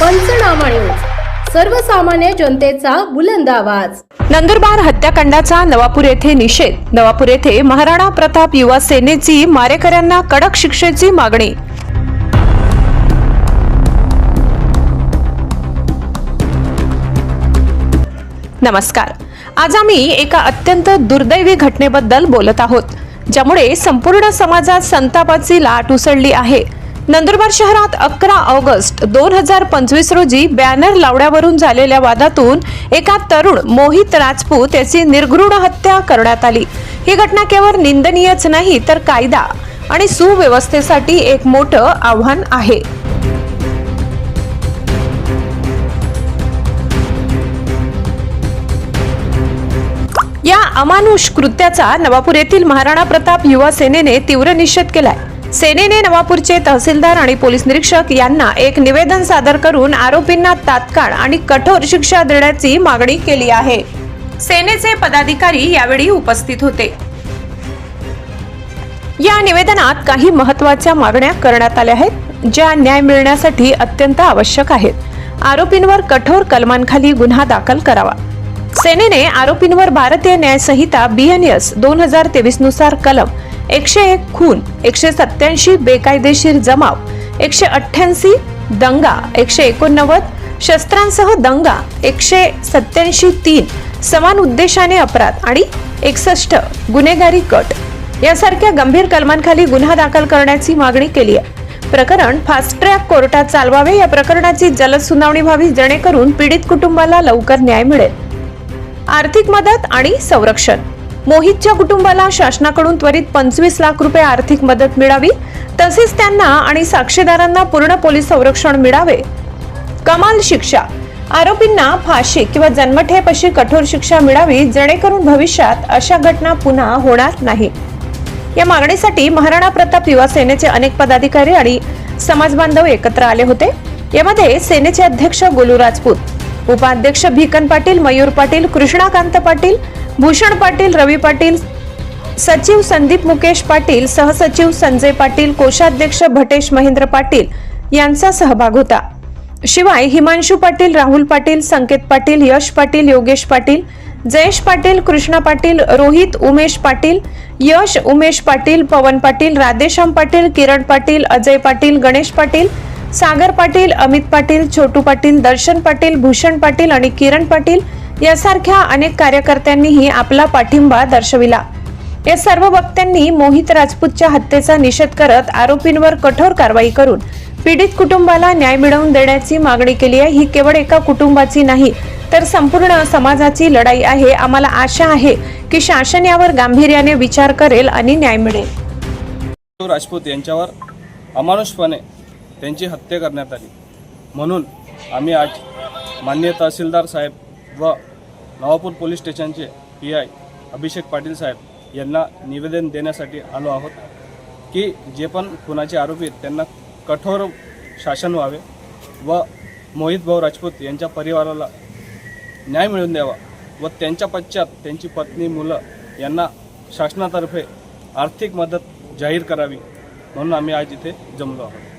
पंचनामा न्यूज सर्वसामान्य जनतेचा बुलंद आवाज. नंदुरबार हत्याकांडाचा नवापूर येथे निषेध. नवापूर येथे महाराणा प्रताप युवा सेनेची मारेकऱ्यांना कडक शिक्षेची मागणी. नमस्कार. आज आम्ही एका अत्यंत दुर्दैवी घटनेबद्दल बोलत आहोत ज्यामुळे संपूर्ण समाजात संतापाची लाट उसळली आहे. नंदुरबार शहरात अकरा ऑगस्ट दोन हजार पंचवीस रोजी बॅनर लावण्यावरून झालेल्या वादातून एका तरुण मोहित राजपूत याची निर्घृण हत्या करण्यात आली. ही घटना केवळ निंदनीयच नाही तर कायदा आणि सुव्यवस्थेसाठी एक मोठं आव्हान आहे. या अमानुष कृत्याचा नवापूर येथील महाराणा प्रताप युवा सेनेने तीव्र निषेध केलाय. सेनेने नवापूरचे तहसीलदार आणि पोलीस निरीक्षक यांना एक निवेदन सादर करून आरोपींना तात्काळ आणि कठोर शिक्षा देण्याची मागणी केली आहे. सेनेचे पदाधिकारी यावेळी उपस्थित होते. या निवेदनात काही महत्त्वाच्या मागण्या करण्यात आल्या आहेत ज्या न्याय मिळण्यासाठी अत्यंत आवश्यक आहेत. आरोपींवर कठोर कलमांखाली गुन्हा दाखल करावा. सेनेने आरोपींवर भारतीय न्याय संहिता बीएनएस दोन हजार तेवीसनुसार कलम एकशे एक खून एकशे सत्याऐंशी बेकायदेशीर जमाव एकशे अठ्ठ्याऐंशी दंगा एकशे एकोणनव्वद शस्त्रांसह दंगा एकशे सत्याऐंशी तीन समान उद्देशाने अपराध आणि एकसष्ट गुन्हेगारी कट. यासारख्या गंभीर कलमांखाली गुन्हा दाखल करण्याची मागणी केली आहे. प्रकरण फास्ट ट्रॅक कोर्टात चालवावे या प्रकरणाची जलद सुनावणी व्हावी जेणेकरून पीडित कुटुंबाला लवकर न्याय मिळेल. आर्थिक मदत आणि संरक्षण. मोहितच्या कुटुंबाला शासनाकडून त्वरित पंचवीस लाख रुपये आर्थिक मदत मिळावी तसेच त्यांना आणि साक्षीदारांना पूर्ण पोलीस संरक्षण मिळावे. कमाल शिक्षा. आरोपींना फाशी किंवा जन्मठेप अशी कठोर शिक्षा मिळावी जेणेकरून भविष्यात अशा घटना पुन्हा होणार नाही. या मागणीसाठी महाराणा प्रताप युवा सेनेचे अनेक पदाधिकारी आणि समाज बांधव एकत्र आले होते. यामध्ये सेनेचे अध्यक्ष गोलू राजपूत उपाध्यक्ष भिकन पाटील मयूर पाटील कृष्णाकांत पाटील भूषण पाटील रवी पाटील सचिव संदीप मुकेश पाटील सहसचिव संजय पाटील कोषाध्यक्ष भटेश महेंद्र पाटील यांचा सहभाग होता. शिवाय हिमांशू पाटील राहुल पाटील संकेत पाटील यश पाटील योगेश पाटील जयेश पाटील कृष्णा पाटील रोहित उमेश पाटील यश उमेश पाटील पवन पाटील राधेश्याम पाटील किरण पाटील अजय पाटील गणेश पाटील सागर पाटील अमित पाटील छोटू पाटील दर्शन पाटील भूषण पाटील आणि किरण पाटील यासारख्या अनेक कार्यकर्त्यांनीही आपला पाठिंबा दर्शविला. या सर्व वक्त्यांनी मोहित राजपूतच्या हत्येचा निषेध करत आरोपींवर कठोर कारवाई करून पीडित कुटुंबाला न्याय मिळवून देण्याची मागणी केली आहे. ही केवळ एका कुटुंबाची नाही तर संपूर्ण समाजाची लढाई आहे. आम्हाला आशा आहे की शासन यावर गांभीर्याने विचार करेल आणि न्याय मिळेल. राजपूत यांच्यावर अमानुषपणे त्यांची हत्या करण्यात आली. म्हणून आम्ही आज मान्य तहसीलदार साहेब व नवापूर पोलीस स्टेशनचे पी आय अभिषेक पाटील साहेब यांना निवेदन देण्यासाठी आलो आहोत की जे पण खुनाचे आरोपी आहेत त्यांना कठोर शासन व्हावे व मोहित भाऊ राजपूत यांच्या परिवाराला न्याय मिळवून द्यावा व त्यांच्या पश्चात त्यांची पत्नी मुलं यांना शासनातर्फे आर्थिक मदत जाहीर करावी म्हणून आम्ही आज इथे जमलो आहोत.